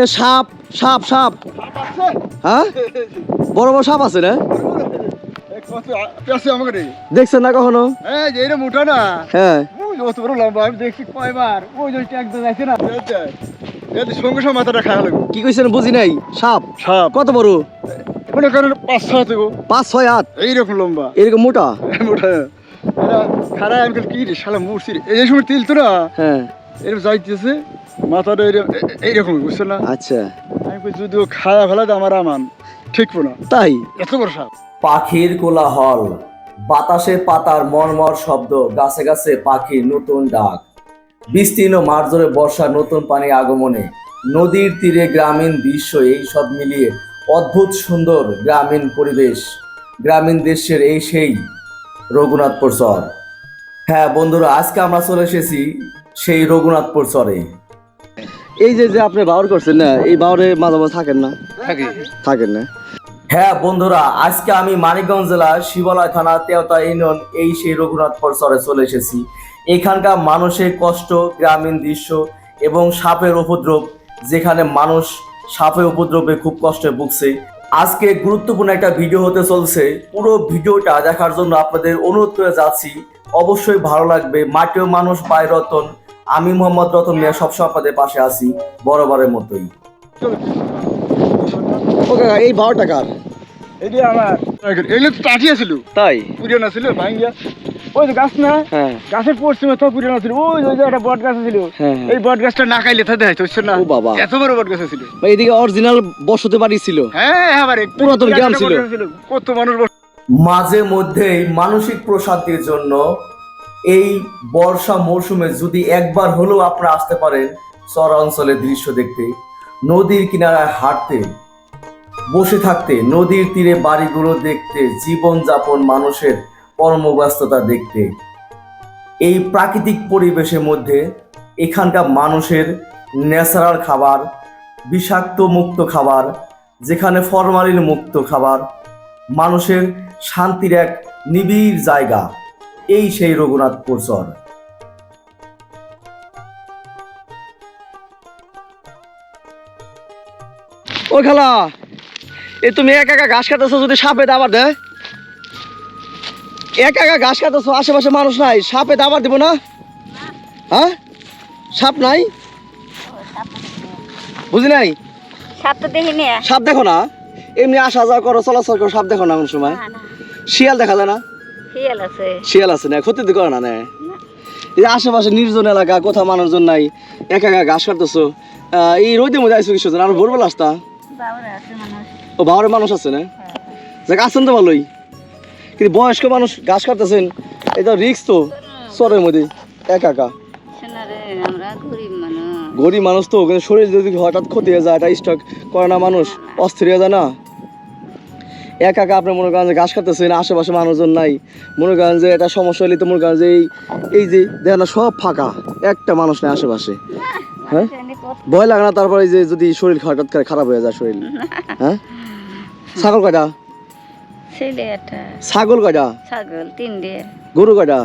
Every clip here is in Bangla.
যে সাপ সাপ সাপ। হ্যাঁ? বড় বড় সাপ আছে না? রে দেখছেন না কখনো? মোটা না হ্যাঁ। অত বড় লম্বা আমি দেখছি কয়বার ওই যে একদম আছে না সঙ্গে সঙ্গে মাথাটা খাওয়া লাগবে কি কইছেন বুঝি নাই? সাপ। সাপ। কত বড়? মনে করেন পাঁচ ছয় থেকে পাঁচ ছয় হাত? এইরকম লম্বা। এরকম মোটা? মোটা খারাপ কি রে শালা রে। এই সময় তিল তো না? হ্যাঁ। এরকম যাইতেছে। মাথাটা এরকম এ- এইরকম বুঝছ না? আচ্ছা। আমি যদিও খায়া ফেলা তো আমার আমান ঠিক না। তাই? এত বড় সাপ। পাখির কোলাহল বাতাসে পাতার মর্মর শব্দ গাছে গাছে পাখির নতুন ডাক। বিস্তীর্ণ মার্জরে বর্ষার নতুন পানি আগমনে নদীর তীরে গ্রামীণ দৃশ্য এই সব মিলিয়ে অদ্ভুত সুন্দর গ্রামীণ পরিবেশ গ্রামীণ দেশের এই সেই রঘুনাথপুর চর। হ্যাঁ বন্ধুরা আজকে আমরা চলে এসেছি সেই রঘুনাথপুর চরে। এই যে যে আপনি বাউর করছেন না এই বাউরে মাঝে মাঝে থাকেন না? থাকি। থাকেন না? হ্যাঁ বন্ধুরা আজকে আমি মানিকগঞ্জ জেলা শিবালয় থানা তেওতা ইউনিয়ন এই সেই রঘুনাথপুর চরে চলে এসেছি। এখানকার মানুষের কষ্ট গ্রামীণ দৃশ্য এবং সাপের উপদ্রব যেখানে মানুষ সাপের উপদ্রবে খুব কষ্টে ভুগছে। আজকে গুরুত্বপূর্ণ একটা ভিডিও হতে চলছে। পুরো ভিডিওটা দেখার জন্য আপনাদের অনুরোধ করে যাচ্ছি। অবশ্যই ভালো লাগবে। মাটিও মানুষ পায় রতন। আমি মোহাম্মদ রতন মিয়া সবসময় আপনাদের পাশে আছি বরাবরের মতোই। এই বারো টাকার এটি আমার। এগুলো তো টাটিয়া ছিল তাই? পুরিয়ানা ছিল ভাঙ্গিয়া ওই যে গাছ না? হ্যাঁ। গাছের পশ্চিমে তো পুরিয়ানা ছিল ওই যে একটা বট গাছ ছিল হ্যাঁ, হ্যাঁ। এই বট গাছটা না খাইলে না। বাবা। এত বড় বট গাছ ছিল ভাই, এদিকে অরিজিনাল বসতে বাড়ি ছিল। হ্যাঁ পুরাতন গ্রাম ছিল। কত মানুষ বসে মাঝে মধ্যেই মানসিক প্রশান্তির জন্য এই বর্ষা মৌসুমে যদি একবার হলেও আপনারা আসতে পারেন চর অঞ্চলের দৃশ্য দেখতে, নদীর কিনারায় হাঁটতে, বসে থাকতে, নদীর তীরে বাড়িগুলো দেখতে, জীবনযাপন, মানুষের কর্মব্যস্ততা দেখতে। এই প্রাকৃতিক পরিবেশের মধ্যে এখানকার মানুষের ন্যাচারাল খাবার, বিষাক্ত মুক্ত খাবার, যেখানে ফরমালিন মুক্ত খাবার, মানুষের শান্তির এক নিবিড় জায়গা। এই সেই রঘুনাথপুর চর ও খালা এ তুমি একা একা ঘাস কাটাছো যদি সাপে দাবার দেয়? একা একা ঘাস কাটাছো আশেপাশে মানুষ নাই সাপে দাবার দিব না? হ্যাঁ? সাপ নাই? বুঝি নাই? সাপ তো দেখিনি সাপ দেখো না। এমনি আসা যাওয়া করো চলাচল করো সাপ দেখো না কোন সময়? শিয়াল দেখা যায় না? শিয়াল আছে। না ক্ষতি তো করে না না। এই আশেপাশে নির্জন এলাকা কোথাও মানুষজন নাই একা একা ঘাস কাটতেছো। এই রোদের মধ্যে আইসো কিছু আর ভোরবেলা আসতা? ও বাবার মানুষ আছে না? যাক আছেন তো ভালোই। কিন্তু বয়স্ক মানুষ ঘাস কাটতেছেন এটা রিক্স তো চরের মধ্যে একা একা। গরিব মানুষ। তো শরীর যদি হঠাৎ ক্ষতি হয়ে যায় এটা স্টক করে না মানুষ অস্থির হয়ে যায় না? একা একা আপনি মনে করেন যে ঘাস কাটতেছেন আশেপাশে মানুষজন নাই। মনে করেন যে এটা সমস্যা হলে তো মনে করেন যে এই এই যে দেখেন সব ফাঁকা। একটা মানুষ নেই আশেপাশে। হ্যাঁ? ভয় লাগে না তারপরে যে যদি শরীর হঠাৎ করে খারাপ হয়ে যায় শরীর। হ্যাঁ? ছাগল কয়টা? ছাগল কয়টা? ছাগল তিনটে। গরু কয়টা?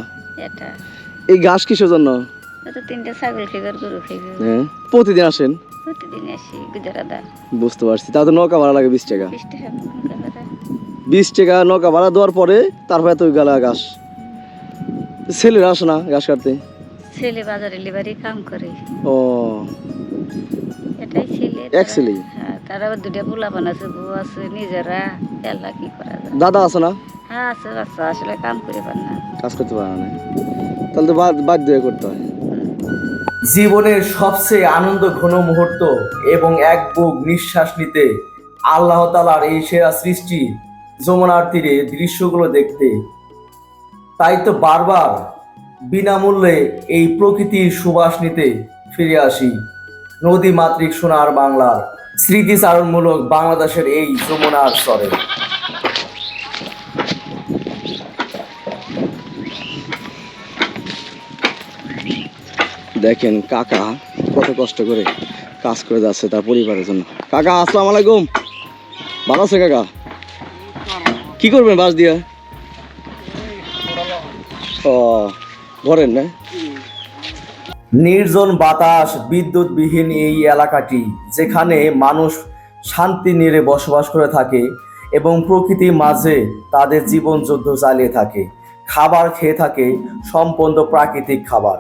এটা এই ঘাস কিসের জন্য? তিনটে ছাগল খেগর গরু খেগর হ্যাঁ? প্রতিদিন আসেন? প্রতিদিন আসি গুজরাদা বুঝতে পারছি। তাও তো নৌকা ভাড়া লাগে বিশ টাকা। বিশ টাকা করে। বিশ টাকা নৌকা ভাড়া দেওয়ার পরে তারপরে তো গেলা ঘাস। ছেলেরা আসে না ঘাস কাটতে? ছেলে বাজারে লিবারি কাম করে। ও। এটাই ছেলে। এক তারা- হ্যাঁ তার আবার দুটা পোলাপান আছে বউ আছে নিজেরা। এলা কি করা যায়? দাদা আছে না? হ্যাঁ আছে বাচ্চা আসলে কাম করে পার না। কাজ করতে পারে না। তাহলে তো বাদ বাদ দিয়ে করতে হয়। জীবনের সবচেয়ে আনন্দ ঘন মুহূর্ত এবং এক বুক নিঃশ্বাস নিতে আল্লাহ তালার এই সেরা সৃষ্টি যমুনার তীরে দৃশ্যগুলো দেখতে। তাই তো বারবার বিনামূল্যে এই প্রকৃতির সুবাস নিতে ফিরে আসি। নদী মাতৃক সোনার বাংলার স্মৃতিচারণমূলক বাংলাদেশের এই যমুনার স্তরে দেখেন কাকা কত কষ্ট করে কাজ করে যাচ্ছে তার পরিবারের জন্য। কাকা, আসসালামু আলাইকুম। ভালো আছে কাকা? কি করবেন বাস দিয়া? ও ঘরের না? নির্জন বাতাস বিদ্যুৎবিহীন এই এলাকাটি যেখানে মানুষ শান্তি নিয়ে বসবাস করে থাকে এবং প্রকৃতির মাঝে তাদের জীবন যুদ্ধ চালিয়ে থাকে খাবার খেয়ে থাকে সম্পন্ন প্রাকৃতিক খাবার।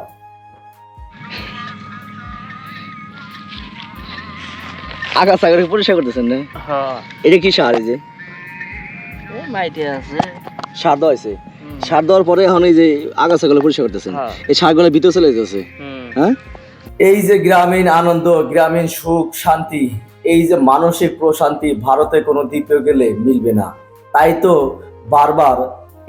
আকাশ সাগরে পরিষ্কার করতেছেন না? হ্যাঁ। এটা কি সার যে? মাইটে আছে সার দেওয়া হয়েছে। সার দেওয়ার পরে এখন এই যে আগাছাগুলো পরিষ্কার করতেছেন হ্যাঁ। এই সারগুলো ভিতরে চলে যেতেছে হ্যাঁ? এই যে গ্রামীণ আনন্দ গ্রামীণ সুখ শান্তি এই যে মানসিক প্রশান্তি ভারতে কোনো দ্বীপে গেলে মিলবে না। তাই তো বারবার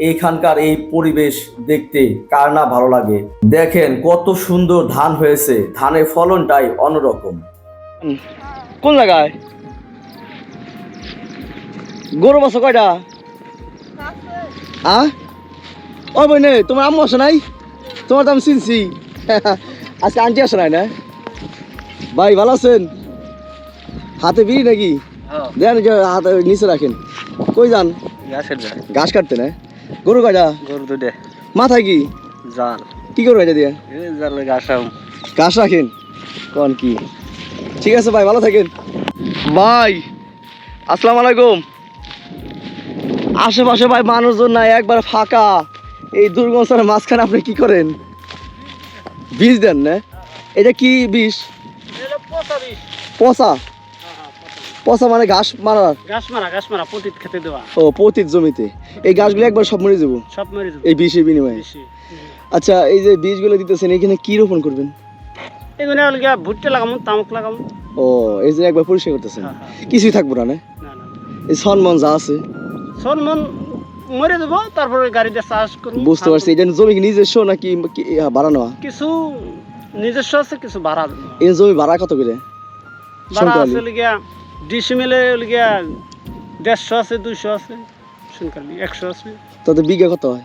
এইখানকার এই পরিবেশ দেখতে কার না ভালো লাগে। দেখেন কত সুন্দর ধান হয়েছে ধানের ফলনটাই অন্যরকম। কোন জায়গায়? গরু বাসা কয়টা? আ? ও বইনে তোমার আম্মু আসে নাই? তোমার তো আমি চিনছি। আজকে আন্টি আসে নাই না? ভাই ভালো আছেন? হাতে বিড়ি নাকি? হ্যাঁ। দেন যে হাতে নিচে রাখেন। কই যান? ঘাস কাটতে না? গরু কয়টা? গরু দুটে মাথায় কি? জাল। কি করব এটা দিয়ে? জালে গাছ ঘাস রাখেন? কোন কি? ঠিক আছে ভাই ভালো থাকেন। ভাই আসসালামু আলাইকুম। আশেপাশে ভাই মানুষজন নাই একবার ফাঁকা। এই দুর্গমস্থানের মাঝখানে আপনি কি করেন? বীজ দেন না? এটা কি বিষ? পচা পচা? মানে ঘাস মারা? গাছ মারা পতিত খেতে দেওয়া। ও পতিত জমিতে। এই গাছগুলো একবার সব মরে যাব? সব মেরে এই বিষের বিনিময়ে? আচ্ছা এই যে বীজগুলো দিতেছেন এখানে কি রোপণ করবেন? এগুলো ভুট্টা লাগামো তামুক লাগামো ও এই যে একবার পরিষ্কার করতেছেন। হ্যাঁ, হ্যাঁ। কিছুই থাকব না না? না না। এই সনমন যা আছে। শোন মন মরে দেবো তারপরে গাড়িতে চাষ করব। বুঝতে পারছি এটা জমি নিজস্ব নাকি ভাড়া নেওয়া? কিছু নিজস্ব আছে কিছু ভাড়া এই জমি ভাড়া কত করে? ভাড়া আছে হলো গিয়া ডিসি মিলে হলো গিয়া দেড়শো আছে দুইশো আছে শুনকালি একশো আছে। তাতে বিঘা কত হয়?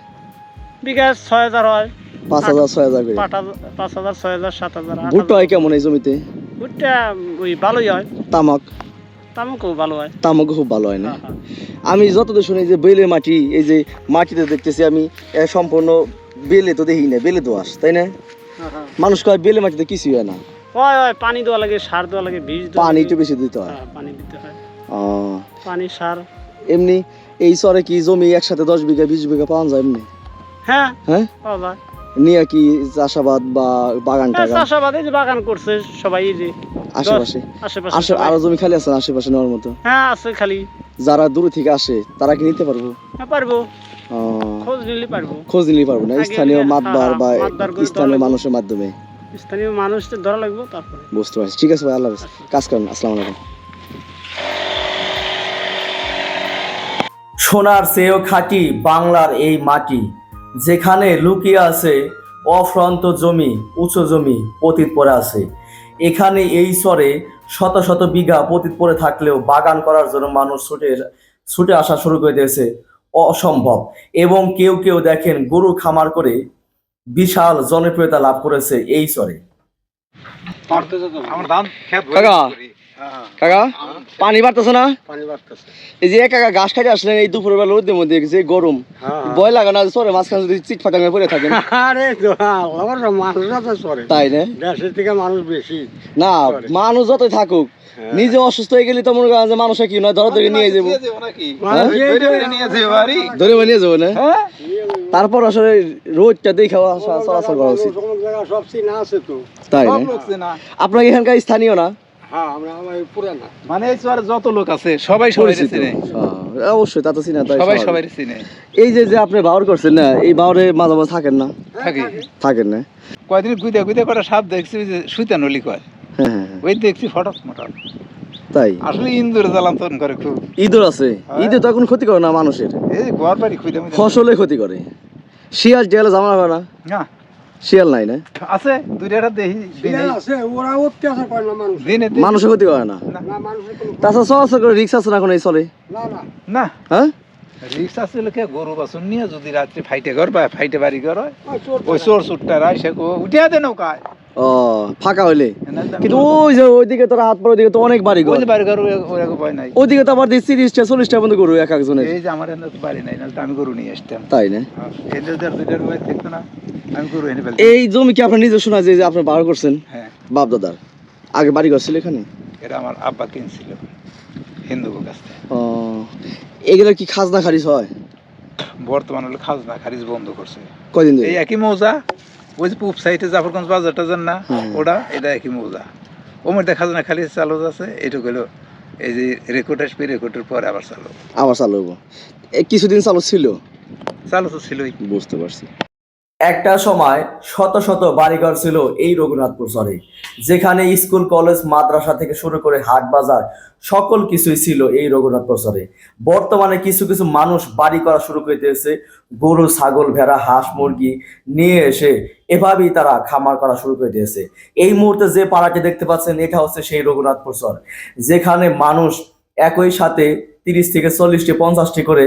বিঘা ছয় হাজার হয়। পাঁচ হাজার ছয় হাজার করে। পাঁচ হাজার ছয় হাজার সাত হাজার ভুট্টা হয় কেমন এই জমিতে? ভুট্টা ওই ভালোই হয়। তামাক। তামাক খুব ভালো হয় না? হ্যাঁ, হ্যাঁ। আমি যতদূর শুনি যে বেলে মাটি এই যে মাটিতে দেখতেছি আমি সম্পূর্ণ বেলে তো দেখি না বেলে দোয়াশ তাই না? হ্যাঁ। মানুষ কয় বেলে মাটিতে কিছুই হয় না। হয় হয় পানি দেওয়া লাগে সার দেওয়া লাগে বীজ পানি। একটু বেশি দিতে হয় পানি দিতে হয়। ও, পানি সার। এমনি এই চরে কি জমি একসাথে দশ বিঘা বিশ বিঘা পাওয়া যায় এমনি? হ্যাঁ হ্যাঁ? পাওয়া যায়। নিয়ে কি চাষাবাদ বা বাগান হ্যাঁ, টাগান? চাষাবাদে যে বাগান করছে সবাই যে আশেপাশে? আশেপাশে আরও জমি খালি আছে আশেপাশে নেওয়ার মতো? হ্যাঁ আছে খালি। যারা দূর থেকে আসে তারা কি নিতে পারব? হ্যাঁ পারব। খোঁজ নিলে পারব। খোঁজ নিতে পারব না? স্থানীয় হ্যাঁ, মাতবার বা হ্যাঁ, মাতবার করে স্থানীয় মানুষের মাধ্যমে? স্থানীয় মানুষদের ধরা লাগবে তারপরে। বুঝতে পারছি। ঠিক আছে ভাই আল্লাহ হাফেজ। কাজ করেন আসসালামু আলাইকুম। সোনার চেয়েও খাঁটি বাংলার এই মাটি। যেখানে লুকিয়ে আছে অফ্রান্ত জমি উঁচু জমি পতিত পড়ে আছে। এখানে এই স্বরে শত শত বিঘা পতিত পড়ে থাকলেও বাগান করার জন্য মানুষ ছুটে ছুটে আসা শুরু করে দিয়েছে। অসম্ভব। এবং কেউ কেউ দেখেন গরু খামার করে বিশাল জনপ্রিয়তা লাভ করেছে এই স্বরে। আমার ধান খেত কাকা কাকা পানি বাড়তেছে না? পানি বাড়তেছে। এই যে ঘাস খাইতে আসলেন এই দুপুর বেলা রোদের মধ্যে যে গরম। ভয় লাগে না সরে মাঝখানে যদি চিট ফাটাঙ্গে পড়ে থাকেন? আরে মানুষরা তো চলে তাই না? দেশের থেকে মানুষ বেশি না মানুষ যতই থাকুক নিজে অসুস্থ হয়ে গেলে তো মনে করেন যে মানুষে কি নয় ধরো ধরে নিয়ে যাব হ্যাঁ? ধরে নিয়ে যাব না? তারপর আসলে রোদটা দেখে চলাচল করা উচিত। সব আছে তো। তাই না? আপনার এখানকার স্থানীয় না? হ্যাঁ আমরা আমার পুরানা। মানে এই চরে যত লোক আছে সবাই সবাই চিনে। হ্যাঁ, অবশ্যই তা তো চিনা তাই সবাই সবাই চিনে। এই যে যে আপনি বাউর করছেন না এই বাউরে মাঝে মাঝে থাকেন না? থাকি। থাকেন না? কয়দিন করে সাপ দেখছি যে কয়। হ্যাঁ হ্যাঁ হ্যাঁ, ওই দেখছি ফটক মটক তাই? আসলে ইন্দুর জ্বালান্তন করে খুব। আছে? ঈদে তো এখন ক্ষতি করে না মানুষের? এই ঘর বাড়ি ফসলে ক্ষতি করে। শিয়াল টিয়ালে জামা না? না। শিয়াল নাই না? আছে দুইটা দেখি দিনে আছে ওরা অত্যাচার করে না মানুষ। দিনে মানুষের ক্ষতি করে না? না। মানুষের কোনো তাছাড়া চলাচল করে রিক্সা আছে না এখন এই চলে? না না। না। হ্যাঁ? রিক্স আছে কে গরু বাসন নিয়ে যদি রাত্রে ফাইটে ঘর পায় ফাইটে বাড়ি ঘর হয় ওই চোর ওই চোর চুটটা সে উঠিয়া দে নৌকায়। ও ফাঁকা হইলে। কিন্তু ওই যে ওইদিকে তোর হাত ওইদিকে তো অনেক বাড়ি ঘর। বাড়ি ঘর ভয় নাই। ওইদিকে তো আবার দেখছি তিরিশটা চল্লিশটা করু এক একজনের। এই যে আমার বাড়ি নাই নাহলে আমি গরু নিয়ে আসতাম। তাই না? হ্যাঁ, এই দুইটার বয়স দেখতো না আমি গরু এনে ফেলতাম। এই জমি কি যে আপনি বার করছেন? হ্যাঁ। বাপ দাদার। আগে বাড়ি ঘর ছিল এখানে? এটা আমার আব্বা কিনছিল হিন্দু কাছ থেকে। ও এগুলো কি খাজনা খারিজ হয়? বর্তমান হলো খাজনা খারিজ বন্ধ করছে। কয়দিন ধরে? এই একই মৌজা ওই যে পূব সাইডে জাফরগঞ্জ বাজারটা যান না ওটা এটা একই মৌজা। ওমর দেখা যায় না খালি চালু আছে এটুকু হলো এই যে রেকর্ড আসবে রেকর্ডের পরে আবার চালু। আবার চালু কিছুদিন চালু ছিল? চালু তো ছিলই। বুঝতে পারছি। একটা সময় শত শত বাড়িঘর ছিল এই রঘুনাথপুর শহরে, যেখানে স্কুল, কলেজ, মাদ্রাসা থেকে শুরু করে হাট বাজার সকল কিছুই ছিল এই রঘুনাথপুর শহরে। বর্তমানে কিছু কিছু মানুষ বাড়ি করা শুরু করে দিয়েছে, গরু, ছাগল, ভেড়া, হাঁস, মুরগি নিয়ে এসে এভাবেই তারা খামার করা শুরু করে দিয়েছে। এই মুহূর্তে যে পাড়াটি দেখতে পাচ্ছেন, এটা হচ্ছে সেই রঘুনাথপুর শহর, যেখানে মানুষ একই সাথে তিরিশ থেকে চল্লিশটি, পঞ্চাশটি করে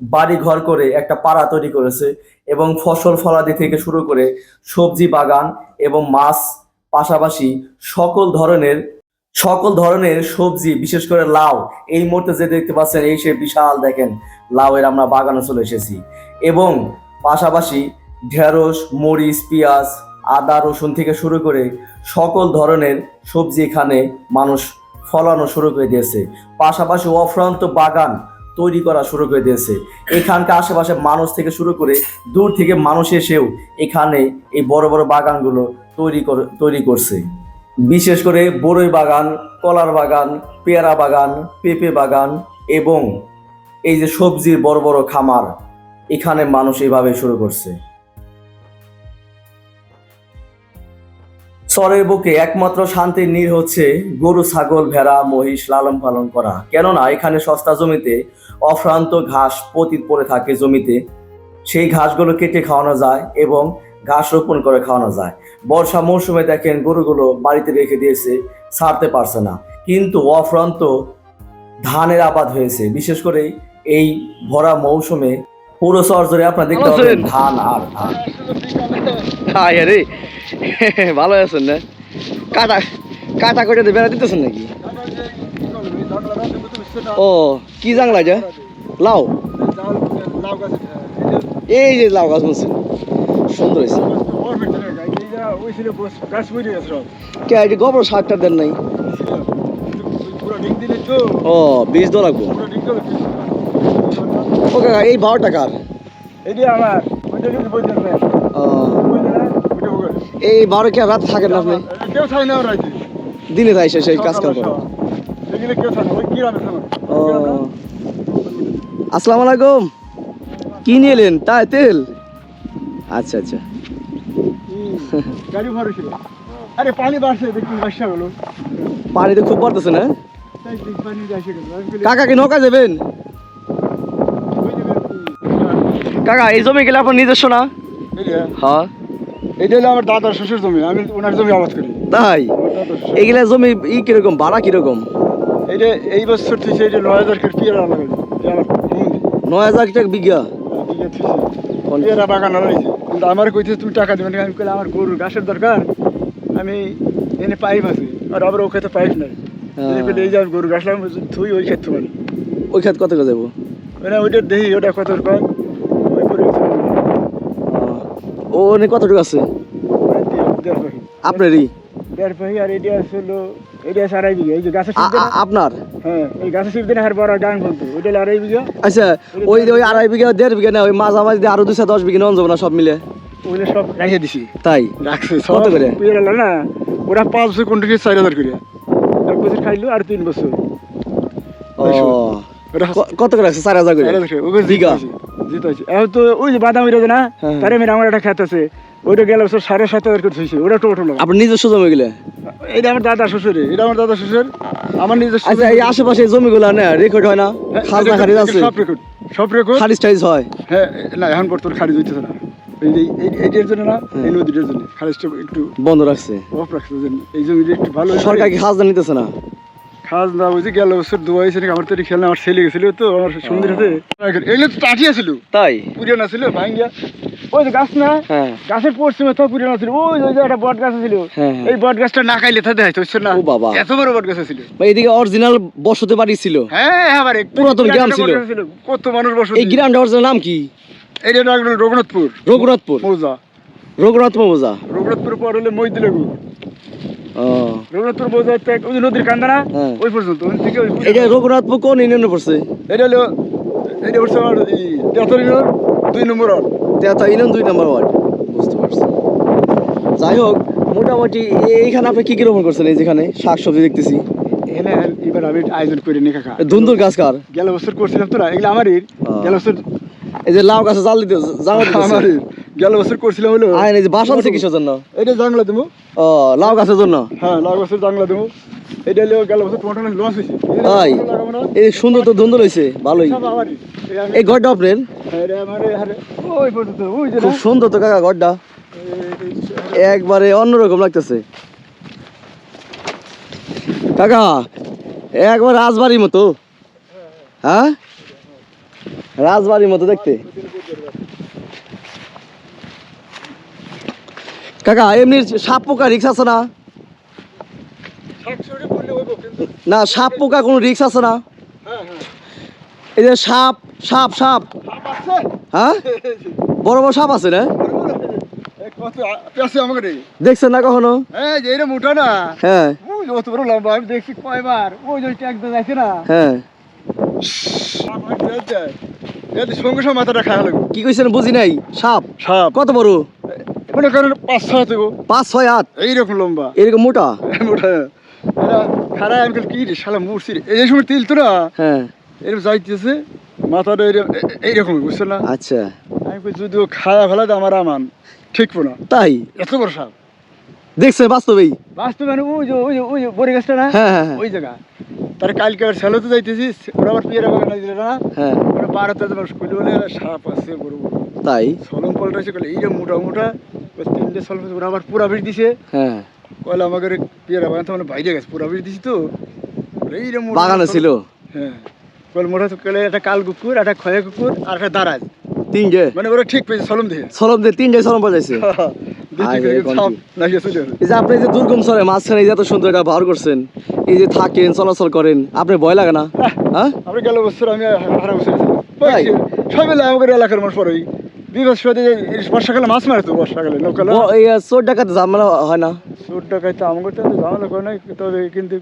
বাড়ি ঘর করে একটা পাড়া তৈরি করেছে এবং ফসল ফলাদি থেকে শুরু করে সবজি বাগান এবং মাছ, পাশাপাশি সকল ধরনের সকল ধরনের সবজি, বিশেষ করে লাউ। এই মুহূর্তে যে দেখতে পাচ্ছেন, এই সে বিশাল দেখেন, লাউয়ের আমরা বাগানে চলে এসেছি। এবং পাশাপাশি ঢেঁড়স, মরিচ, পেঁয়াজ, আদা, রসুন থেকে শুরু করে সকল ধরনের সবজি এখানে মানুষ ফলানো শুরু করে দিয়েছে। পাশাপাশি অফ্রান্ত বাগান তৈরি করা শুরু করে দিয়েছে। এখানকার আশেপাশে মানুষ থেকে শুরু করে দূর থেকে মানুষ এসেও এখানে এই বড় বড় বাগানগুলো তৈরি তৈরি করছে। বিশেষ করে বড়ই বাগান, কলার বাগান, পেয়ারা বাগান, পেঁপে বাগান এবং এই যে সবজির বড় বড় খামার, এখানে মানুষ এভাবে শুরু করছে। চরের বুকে একমাত্র শান্তির নীর হচ্ছে গরু, ছাগল, ভেড়া, মহিষ লালন পালন করা। কেননা এখানে সস্তা জমিতে অফ্রান্ত ঘাস পতিত পড়ে থাকে জমিতে। সেই ঘাসগুলো কেটে খাওয়ানো যায় এবং ঘাস রোপণ করে খাওয়ানো যায়। বর্ষা মৌসুমে দেখেন গরুগুলো বাড়িতে রেখে দিয়েছে ছাড়তে পারছে না। কিন্তু অফ্রান্ত ধানের আবাদ হয়েছে। বিশেষ করে এই ভরা মৌসুমে পুরো চর জুড়ে আপনার দেখতে পাবেন ধান আর ধান। আরে ভালো আছেন না? কাটা কাটা করে বেড়া দিতেছেন নাকি? ও কি জাংলা এটা? লাউ? এই যে লাউ গাছ বলছেন। সুন্দর হয়েছে। গোবর সারটা দেন নাই? ও বীজ দেওয়া লাগবো। ও কাকা এই বারো টাকার এই বারো কি রাত থাকেন না আপনি? দিনে তাই সেই কাজ কাম করেন আসসালামু আলাইকুম। কি নিয়ে এলেন? তাই তেল? আচ্ছা আচ্ছা। গাড়ি ছিল। আরে পানি বাড়ছে দেখুন বাসা গেলো পানি তো খুব পড়তেছে না? কাকা কি নৌকা যাবেন? কাকা এই জমি গেলে আপনার নিজস্ব না? হ্যাঁ। এটা হলো আমার দাদার শ্বশুর জমি। আমি ওনার জমি আবাদ করি। তাই? এগুলা জমি ই কীরকম ভাড়া কীরকম? এইটা এই বছর থেকে এটা নয় হাজার করে পিয়ারা লাগাই আমার নয় হাজার টাকা বিঘা? পেয়ারা বাগান লাগাইছে কিন্তু আমার কইতে তুমি টাকা দেবেন আমি কইলে আমার গরুর ঘাসের দরকার। আমি এনে পাইপ আছে। আর আবার ও খেতে পাইপ নাই। হ্যাঁ। এই যে আমি গরুর ঘাস লাগাবো থুই ওই খেতে পারি ওই খেত কত যাব মানে ওইটা দেখি ওটা কত কয় ও অনেক কতটুকু আছে? আপনারই? দেড় পাখি আর এটা আছে হলো এটা আড়াই বিঘা এই যে গাছের আ- সিদ্ধে আ- আপনার? হ্যাঁ এই গাছের সিদ্ধে না হার বড় ডান বলতো ওইটা আড়াই বিঘা। আচ্ছা ওই ওই আড়াই বিঘা দেড় বিঘা না ওই মাঝামাঝি দিয়ে আরও দুশো দশ বিঘা নন যাব না সব মিলে। ওইগুলো সব রেখে দিছি। তাই? রাখছে কত করে? পেয়ারা না? ওরা পাঁচ বছর কোনটা চার হাজার করে। এক বছর খাইলো আর তিন বছর। ও ওরা ক- কত করে আছে চার হাজার করে? চার হাজার করে। ওকে বিঘা? জিতে এখন তো ওই যে বাদাম রয়েছে না হ্যাঁ। তারে মেরে আমার একটা খেত আছে। ওইটা গেল সাড়ে সাত হাজার করে ওটা টোটো আপনার নিজস্ব জমি গেলে? এটা আমার দাদা শ্বশুর এটা আমার দাদা শ্বশুর। আমার নিজের আচ্ছা এই আশেপাশে জমিগুলো না রেকর্ড হয় না? খাজনা খারিজ আছে? সব রেকর্ড সব রেকর্ড খারিজ হয়? হ্যাঁ না এখন বর্তমান খারিজ হইতেছে না। এইটার জন্য না হ্যাঁ। এই নদীটার জন্য। খারিজটা একটু বন্ধ রাখছে? অফ রাখছে এই জমিটা একটু ভালো হয়েছে। সরকার কি খাজনা নিতেছে না? বুঝি গেল বছর দোয়া হয়েছে নাকি আমার তো খেলনা আমার ছেলে গেছিল তো আমার সুন্দর এগুলো তো তাই? পুরিয়া না ছিল ভাঙ্গিয়া। ওই যে গাছ না? হ্যাঁ। গাছের পশ্চিমে তো পুরানো ছিল ওই যে- একটা বট গাছ ছিল হ্যাঁ, হ্যাঁ। এই বট গাছটা না খাইলে থাকে হচ্ছে না? ও বাবা। এত বড় বট গাছ ছিল ভাই এদিকে অরিজিনাল বসতে বাড়ি ছিল। হ্যাঁ হ্যাঁ পুরাতন গ্রাম ছিল। কত মানুষ বসে এই গ্রামটা অরিজিনাল নাম কি? লাগল রঘুনাথপুর। রঘুনাথপুর। মৌজা। মৌজা। রঘুনাথপুর পর হলে মৈদিলেগু। রঘুনাথপুর মৌজা হচ্ছে ওই নদীর কান্দা না? হ্যাঁ। ওই পর্যন্ত এটা রঘুনাথপুর কোন ইউনিয়নে পড়ছে? এটা হলো এটা আমার এই দুই নম্বর। তেতা ইউনিয়ন দুই নম্বর ওয়ার্ড। বুঝতে পারছি। যাই হোক মোটামুটি এইখানে আপনি কি কি রোপণ করছেন এই যেখানে? শাক সবজি দেখতেছি। এখানে এবার আমি আয়োজন কাকা। ধুন্দুর গাছ কার? গেল বছর করছিলাম তো না এগুলো আমারই। গেল বছর এই যে লাউ গাছে জাল দিতে জাঙ্গা আমারই। গেল বছর করছিলাম হলো এই যে বাসন আছে কিসের জন্য? এটা জাংলা দেবো ও লাউ গাছের জন্য? হ্যাঁ লাল বছর জাংলা দেবো এটা হলো গেল বছর টমাটো লস হয়েছে। এই সুন্দর তো ধুন্দুর হয়েছে ভালোই। এই ঘরটা আপনার? খুব সুন্দর তো কাকা ঘরটা। একবারে অন্যরকম লাগতেছে। কাকা, একবার রাজবাড়ির মতো। হ্যাঁ? রাজবাড়ির মতো দেখতে। কাকা, এমনি সাপ পোকা রিক্স আছে না? না, সাপ পোকা কোনো রিক্স আছে না। এই যে সাপ সাপ সাপ। হ্যাঁ? বড় বড় সাপ আছে না। দেখছেন না কখনো? এই যে মোটা না হ্যাঁ। অত বড় লম্বা আমি দেখছি কয়বার ওই যে না হ্যাঁ। সাপ হাঁটতে যাচ্ছে। সঙ্গে সঙ্গে মাথাটা খাওয়া লাগবে কি কইছেন বুঝি নাই? সাপ। সাপ। কত বড়? মনে করেন পাঁচ ছয় পাঁচ ছয় হাত? এইরকম লম্বা। এরকম মোটা? মোটা খারাপ আমি কি রে শালা এই সময় তিল তো না? হ্যাঁ। এরকম যাইতেছে। মাথাটা এরকম এ- এইরকম বুঝছ না? আচ্ছা। আমি কই যদিও খায়া ফেলা তো আমার আমান ঠিক না তাই? এত বড় সাপ। দেখছে বাস্তবেই বাস্তবে মানে ওই যে ওই যে ওই যে বড়ি গাছটা না? হ্যাঁ হ্যাঁ হ্যাঁ। ওই জায়গা। তার কালকে আবার স্যালোতে যাইতেছি ওরা আবার পিয়ারা বাগানে দিলে না? হ্যাঁ। ওরা পাড়াতে মানুষ কইলে বলে সাপ আছে বড় বড়। তাই? সলম পাল্টাইছে কইলে এইটা মোটা মোটা ওই তিনটে সলম ওরা আবার পুরা বিষ দিছে। হ্যাঁ। কইলে আমাকে পিয়ারা বাগান তো মানে বাইরে গেছে পুরা বিষ দিছি তো। এইটা মোটা বাগানে ছিল? হ্যাঁ। একটা কাল কুকুর একটা খয়া কুকুর আর একটা দারাজ। মানে ওরা ঠিক পেয়েছে সলম দিয়ে। সলম দিয়ে সলম বাজাইছে। এই যে আপনি যে দুর্গম সরে মাঝখানে এত সুন্দর এটা করছেন এই যে থাকেন চলাচল করেন আপনার ভয় লাগে না? হ্যাঁ? আমরা গেল বছর আমি হারা বছর সবাই মিলে আমাদের এলাকার মানুষ বর্ষাকালে মাছ মারে তো বর্ষাকালে নৌকালে ব- এই চোর ডাকাতে ঝামেলা হয় না? চোর ডাকাইতে আমাকে তো ঝামেলা করে নাই তবে কিন্তু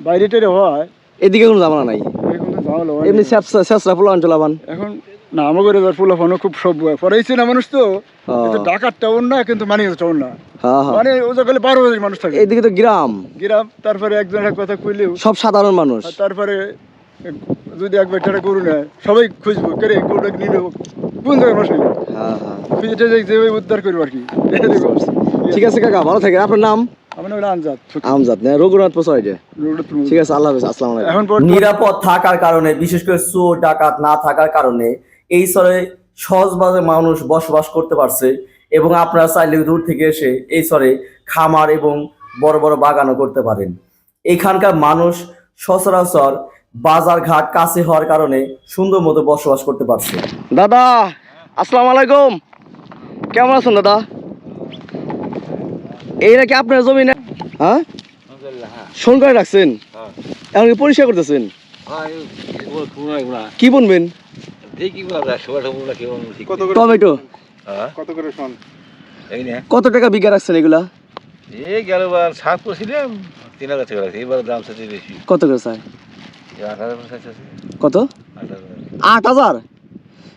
বাইরে টেরে হয়। এদিকে কোনো ঝামেলা নাই? এমনি না। স্যাপসা স্যাপসা ফুল অঞ্চল আবান এখন না আমাদের এবার ফুলা ফোনও খুব সব পড়াইছে না মানুষ তো হ্যাঁ। টাউন না কিন্তু টাউন না। হ্যাঁ হ্যাঁ। মানে ও বারো মানুষ থাকে। এদিকে তো গ্রাম। গ্রাম তারপরে একজন এক কথা কইলেও। সব সাধারণ মানুষ। তারপরে যদি একবার একটা গরু নেয় সবাই খুঁজবো কেরে গরুটা নিল কোন জায়গায় হ্যাঁ খুঁজে যেভাবে উদ্ধার করব আর কি। ঠিক আছে কাকা ভালো থাকে আপনার নাম? আমার নাম হলো আনজাদ আমজাদ না রঘুনাথ প্রসাইডে ঠিক আছে আল্লাহ হাফেজ আসসালামু আলাইকুম। নিরাপদ থাকার কারণে বিশেষ করে চোর ডাকাত না থাকার কারণে এই স্তরে সহজভাবে মানুষ বসবাস করতে পারছে এবং আপনারা চাইলে দূর থেকে এসে এই স্তরে খামার এবং বড় বড় বাগানও করতে পারেন। এখানকার মানুষ সচরাচর বাজার ঘাট কাছে হওয়ার কারণে সুন্দর মতো বসবাস করতে পারছে। দাদা আসসালামু আলাইকুম। কেমন আছেন দাদা? এইটা কি আপনার জমি না হ্যাঁ? শোন করে রাখছেন? এখন পরিষ্কার করতেছেন? কি বুনবেন? কত টমেটো। কত এই টাকা বিঘা রাখছেন এগুলা? এই তিন হাজার দাম কত? আট হাজার?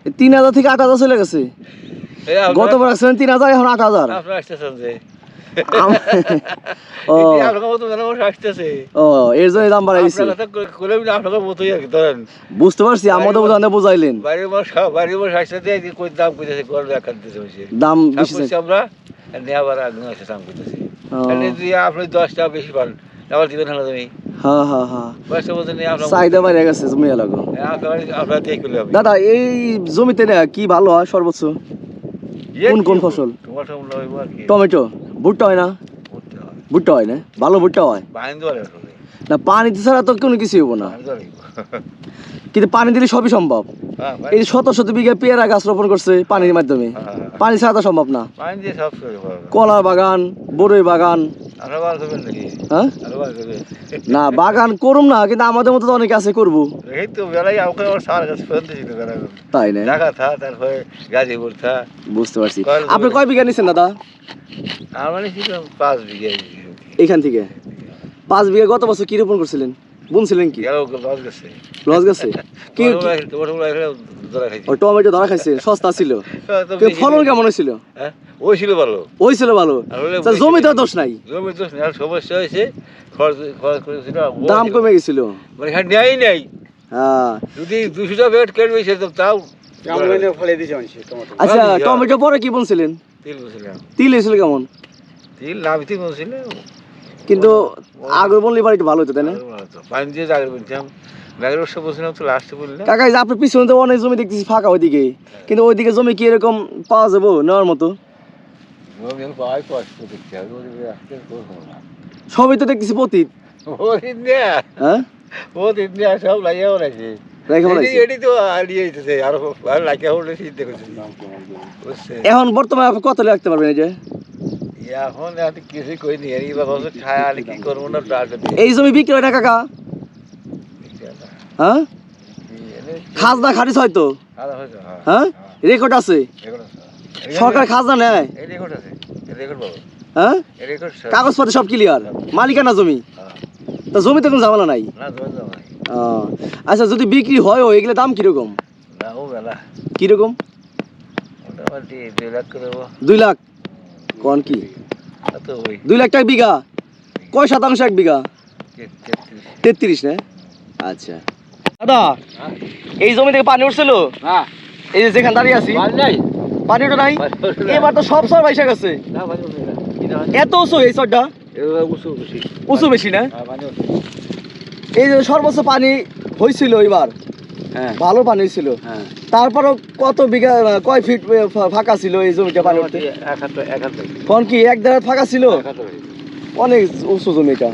এই তিন হাজার থেকে আট হাজার চলে গেছে। এই গতবার রাখছেন তিন হাজার, এখন আট হাজার। ও। ও এর জন্য দাম বুঝতে পারছি আমাদের বুঝাইলেন। দাম বেশি আমরা আবার আগুন দাম করতেছি আপনি পান আবার দিবেন হলো তুমি। দাদা এই জমিতে না কি ভালো হয় সর্বোচ্চ? ইয়ে কোন কোন ফসল? টমেটো। ভুট্টা হয় না? ভুট্টা হয়। না? ভালো ভুট্টা হয়? না পানি ছাড়া তো কোনো কিছু হব না। কিন্তু পানি দিলে সবই সম্ভব। হ্যাঁ এই শত শত বিঘা পেয়ারা গাছ রোপণ করছে পানির মাধ্যমে পানি ছাড়া তো সম্ভব না। কলা বাগান বড়ই বাগান। হ্যাঁ? না বাগান করুম না কিন্তু আমাদের মতো তো অনেকে আছে করব। তাই না? বুঝতে পারছি। আপনি কয় বিঘা নিচ্ছেন দাদা? আমার মানে ছিল পাঁচ বিঘা এইখান থেকে? পাঁচ বিঘা গত বছর কি রোপণ করছিলেন? বুনছিলেন কি? লস গেছে। লস গেছে? কি টমেটো ধরা খাইছে সস্তা ছিল। ফলন কেমন হয়েছিল? হ্যাঁ? ওই ছিল ভালো। ওই ছিল ভালো। জমিতে দোষ নাই? জমির দোষ নেই। সমস্যা হয়েছে খরচ খরচ করেছিল। দাম কমে গেছিল। মানে এখানে নেই। হ্যাঁ। যদি দুশোটা বেড কেটে তাও আচ্ছা হ্যাঁ। টমেটো পরে কি বুনছিলেন? তিল হয়েছিল কেমন? তিল নাম তিল বলছিল কিন্তু আগের বললে এবার একটু ভালো হতো তাই না? পানি দিয়ে জাগর বলছিলাম ব্যাগের বসে বলছিলাম তো লাস্টে বললাম কাকা এই পিছনে তো অনেক জমি দেখতেছি ফাঁকা ওইদিকে। কিন্তু ওইদিকে জমি কি এরকম পাওয়া যাব নেওয়ার মতো? না। সবই তো দেখতেছি পতীত। ওদিন দেয়া হ্যাঁ? সব এখন বর্তমানে আপনি কত রাখতে পারবেন এই যে? এখন কিছুই কই নি এই বাবা খায় কি করব না এই জমি বিক্রি হয় না কাকা? হ্যাঁ? খাজনা খারিজ হয়তো হ্যাঁ রেকর্ড আছে? সরকার খাজনা নেয়? রেকর্ড আছে রেকর্ড বাবা। হ্যাঁ? কাগজপত্র সব ক্লিয়ার মালিকানা জমি? তা জমিতে কোনো ঝামেলা নাই? না জমা জমা নাই। আহ, আচ্ছা যদি বিক্রি হয় এগুলো দাম কীরকম? ও কীরকম? দুই লাখ কোন কি? দুই লাখ টাকা বিঘা? কয় শতাংশ এক বিঘা? তেত্রিশ। না? আচ্ছা। দাদা এই জমি থেকে পানি উঠছিল? এই যে যেখানে দাঁড়িয়ে আছি। পানি নাই। নাই? এবার তো সব সব এসে গেছে। এত উঁচু এই এবার উঁচু বেশি না? হ্যাঁ, এই যে সর্বোচ্চ পানি হয়েছিল এবার হ্যাঁ। ভালো পানি ছিল হ্যাঁ। তারপরও কত বিঘা কয় ফিট ফাঁকা ছিল এই জমিটা পানি কোন কি এক দেড় ফাঁকা ছিল? অনেক উঁচু জমিটা।